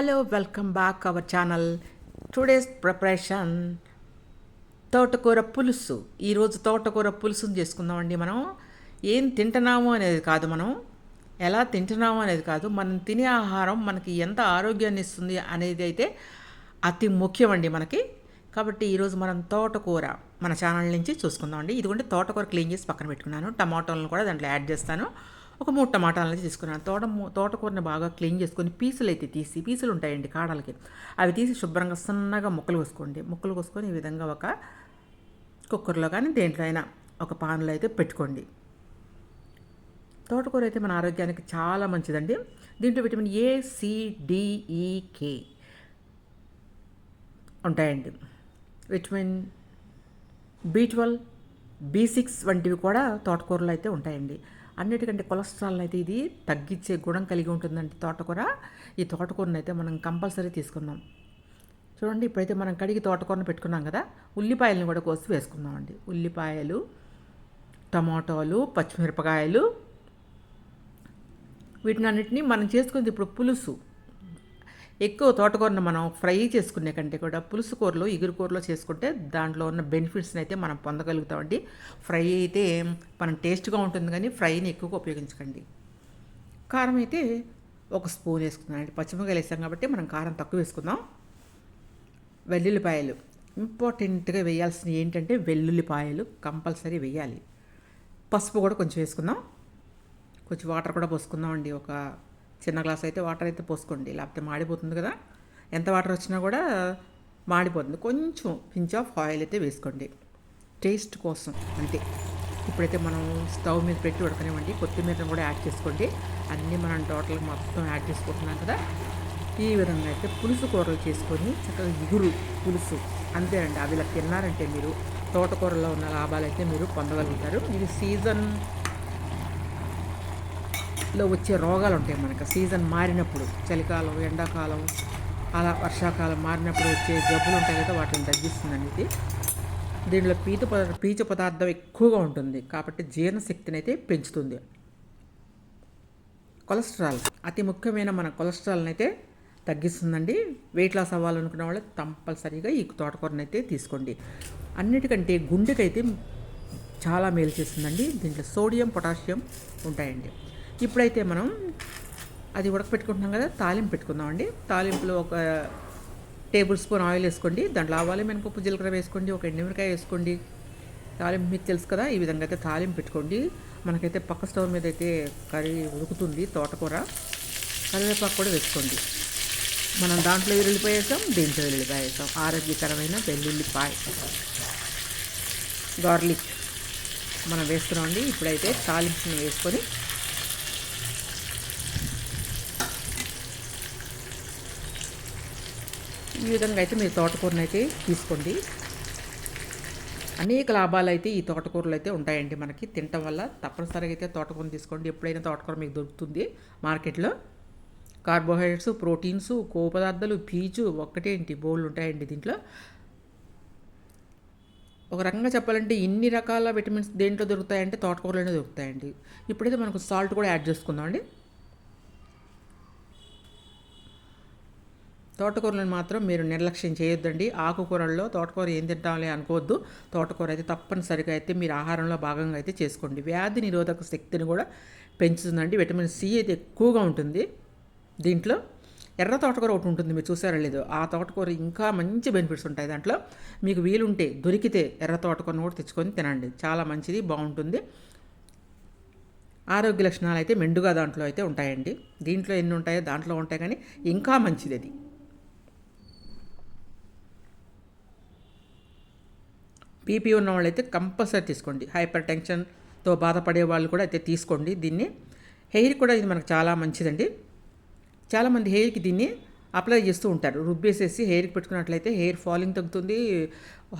Hello welcome back our channel today's preparation thotakura pulusu. ఈరోజు తోటకూర పులుసుని చేసుకుందామండి మనం. ఏం తింటున్నాము అనేది కాదు మనం. ఎలా తింటున్నాము అనేది కాదు. మనం తినే ఆహారం మనకి ఎంత ఆరోగ్యాన్ని ఇస్తుంది అనేది అయితే అతి ముఖ్యమండి మనకి. కాబట్టి ఈరోజు మనం తోటకూర మన ఛానల్ నుంచి చూసుకుందామండి. ఇదిగోండి తోటకూర క్లీన్ చేసి పక్కన పెట్టుకున్నాను. టమాటోలను కూడా దాంట్లో యాడ్ చేస్తాను. ఒక మూడు టమాటాలు అయితే తీసుకున్నాను. తోట తోటకూరని బాగా క్లీన్ చేసుకొని పీసులు అయితే తీసి పీసులు ఉంటాయండి కాడలకి. అవి తీసి శుభ్రంగా సన్నగా ముక్కలు కోసుకోండి. ముక్కలు కోసుకొని ఈ విధంగా ఒక కుక్కర్లో కానీ దేంట్లో అయినా ఒక పాన్లో అయితే పెట్టుకోండి. తోటకూర అయితే మన ఆరోగ్యానికి చాలా మంచిదండి. దీంట్లో vitamin A C D E K ఉంటాయండి. Vitamin B twelve B six వంటివి కూడా తోటకూరలో అయితే ఉంటాయండి. అన్నిటికంటే కొలెస్ట్రాల్ అయితే ఇది తగ్గించే గుణం కలిగి ఉంటుందండి తోటకూర. ఈ తోటకూరను అయితే మనం కంపల్సరీ తీసుకుందాం. చూడండి ఇప్పుడైతే మనం కడిగి తోటకూరను పెట్టుకున్నాం కదా ఉల్లిపాయలను కూడా కోసి వేసుకుందామండి. ఉల్లిపాయలు టమాటోలు పచ్చిమిరపకాయలు వీటిని అన్నిటిని మనం చేసుకుంది ఇప్పుడు పులుసు. ఎక్కువ తోటకూరను మనం ఫ్రై చేసుకునే కంటే కూడా పులుసు కూరలో ఇగురు కూరలో చేసుకుంటే దాంట్లో ఉన్న బెనిఫిట్స్ని అయితే మనం పొందగలుగుతామండి. ఫ్రై అయితే మనం టేస్ట్గా ఉంటుంది కానీ ఫ్రైని ఎక్కువగా ఉపయోగించకండి. కారం అయితే ఒక స్పూన్ వేసుకుందాం అండి పచ్చిమిరకాయలు వేసాం కాబట్టి మనం కారం తక్కువ వేసుకుందాం. వెల్లుల్లిపాయలు. ఇంపార్టెంట్గా వేయాల్సినవి ఏంటంటే వెల్లుల్లిపాయలు కంపల్సరీ వేయాలి. పసుపు కూడా కొంచెం వేసుకుందాం. కొంచెం వాటర్ కూడా పోసుకుందాం అండి ఒక చిన్న గ్లాస్ అయితే వాటర్ అయితే పోసుకోండి. లేకపోతే మాడిపోతుంది కదా. ఎంత వాటర్ వచ్చినా కూడా మాడిపోతుంది. కొంచెం పించ్ ఆఫ్ ఆయిల్ అయితే వేసుకోండి. టేస్ట్ కోసం అంతే. ఇప్పుడైతే మనం స్టవ్ మీద పెట్టి ఉడకనివ్వండి. కొత్తిమీరను కూడా యాడ్ చేసుకోండి. అన్నీ మనం టోటల్ మొత్తం యాడ్ చేసుకుంటున్నాం కదా. ఈ విధంగా అయితే పులుసు కూరలు చేసుకొని చక్కగా ఇగురు పులుసు. అంతేనండి అవి ఇలా తిన్నారంటే మీరు తోటకూరలో ఉన్న లాభాలు అయితే మీరు పొందగలుగుతారు. ఇది సీజన్ లో వచ్చే రోగాలు ఉంటాయి మనకు. సీజన్ మారినప్పుడు చలికాలం ఎండాకాలం అలా వర్షాకాలం మారినప్పుడు వచ్చే జబ్బులు ఉంటాయి కదా వాటిని తగ్గిస్తుందండి ఇది దీంట్లో పీత పదార్థ పీచు పదార్థం ఎక్కువగా ఉంటుంది. కాబట్టి జీర్ణశక్తిని అయితే పెంచుతుంది. కొలెస్ట్రాల్ అతి ముఖ్యమైన మన కొలెస్ట్రాల్ని అయితే తగ్గిస్తుందండి. వెయిట్ లాస్ అవ్వాలనుకున్న వాళ్ళు కంపల్సరీగా ఈ తోటకూరని అయితే తీసుకోండి. అన్నిటికంటే గుండెకైతే చాలా మేలు చేస్తుందండి. దీంట్లో సోడియం పొటాషియం ఉంటాయండి. ఇప్పుడైతే మనం అది ఉడకపెట్టుకుంటున్నాం కదా తాలింపు పెట్టుకుందామండి. తాలింపులో ఒక టేబుల్ స్పూన్ ఆయిల్ వేసుకోండి. దాంట్లో ఆవాలు మినపప్పు జీలకర్ర వేసుకోండి. ఒక ఎండుమిరకాయ వేసుకోండి. తాలింపు మీకు తెలుసు కదా ఈ విధంగా అయితే తాలింపు పెట్టుకోండి. మనకైతే పక్క స్టవ్ మీద అయితే కర్రీ ఉడుకుతుంది తోటకూర. కరివేపాకు కూడా వేసుకోండి. మనం దాంట్లో వెల్లుల్లిపాయ వేసాం దీంట్లో వెల్లుల్లిపాయ వేసాం. ఆరోగ్యకరమైన వెల్లుల్లిపాయ. గార్లిక్ మనం వేస్తున్నామండి. ఇప్పుడైతే తాలింపుని వేసుకొని ఈ విధంగా అయితే మీరు తోటకూరను అయితే తీసుకోండి. అనేక లాభాలు అయితే ఈ తోటకూరలు అయితే ఉంటాయండి మనకి. తినటం వల్ల తప్పనిసరిగా అయితే తోటకూరను తీసుకోండి. ఎప్పుడైనా తోటకూర మీకు దొరుకుతుంది మార్కెట్లో. కార్బోహైడ్రేట్స్ ప్రోటీన్స్ కొవ్వు పదార్థాలు పీచు ఒక్కటేంటి బోళ్ళు ఉంటాయండి దీంట్లో. ఒక రకంగా చెప్పాలంటే ఇన్ని రకాల విటమిన్స్ దేంట్లో దొరుకుతాయంటే తోటకూరలోనే దొరుకుతాయండి. ఇప్పుడైతే మనకు సాల్ట్ కూడా యాడ్ చేసుకుందాం తోటకూరలను మాత్రం మీరు నిర్లక్ష్యం చేయొద్దండి. ఆకుకూరల్లో తోటకూర ఏం తింటాంలే అనుకోవద్దు. తోటకూర అయితే తప్పనిసరిగా అయితే మీరు ఆహారంలో భాగంగా అయితే చేసుకోండి. వ్యాధి నిరోధక శక్తిని కూడా పెంచుతుందండి. విటమిన్ సి అయితే ఎక్కువగా ఉంటుంది. దీంట్లో ఎర్ర తోటకూర ఒకటి ఉంటుంది. మీరు చూసారా లేదు ఆ తోటకూర ఇంకా మంచి బెనిఫిట్స్ ఉంటాయి దాంట్లో. మీకు వీలుంటే దొరికితే ఎర్ర తోటకూరను కూడా తెచ్చుకొని తినండి. చాలా మంచిది బాగుంటుంది. ఆరోగ్య లక్షణాలు అయితే మెండుగా దాంట్లో అయితే ఉంటాయండి. దీంట్లో ఎన్ని ఉంటాయో దాంట్లో ఉంటాయి కానీ ఇంకా మంచిది అది. బీపీ ఉన్న వాళ్ళైతే కంపల్సరీ తీసుకోండి. హైపర్ టెన్షన్తో బాధపడే వాళ్ళు కూడా అయితే తీసుకోండి దీన్ని. హెయిర్ కూడా ఇది మనకు చాలా మంచిదండి. చాలామంది హెయిర్కి దీన్ని అప్లై చేస్తూ ఉంటారు. రుబ్బేసేసి హెయిర్కి పెట్టుకున్నట్లయితే హెయిర్ ఫాలింగ్ తగ్గుతుంది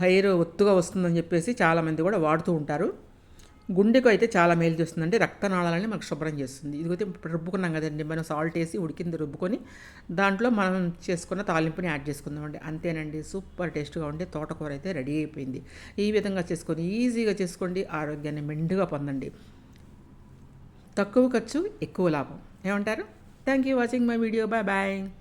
హెయిర్ ఒత్తుగా వస్తుందని చెప్పేసి చాలామంది కూడా వాడుతూ ఉంటారు. గుండెకు అయితే చాలా మేలు చేస్తుందండి రక్తనాళాలని మనకు శుభ్రం చేస్తుంది. ఇదిగైతే ఇప్పుడు రుబ్బుకున్నాం కదండి మనం సాల్ట్ వేసి ఉడికింది రుబ్బుకొని దాంట్లో మనం చేసుకున్న తాలింపుని యాడ్ చేసుకుందామండి. అంతేనండి సూపర్ టేస్ట్గా ఉండి తోటకూర అయితే రెడీ అయిపోయింది. ఈ విధంగా చేసుకొని ఈజీగా చేసుకోండి ఆరోగ్యాన్ని మెండుగా పొందండి. తక్కువ ఖర్చు ఎక్కువ లాభం. ఏమంటారు? Thank you watching my video bye bye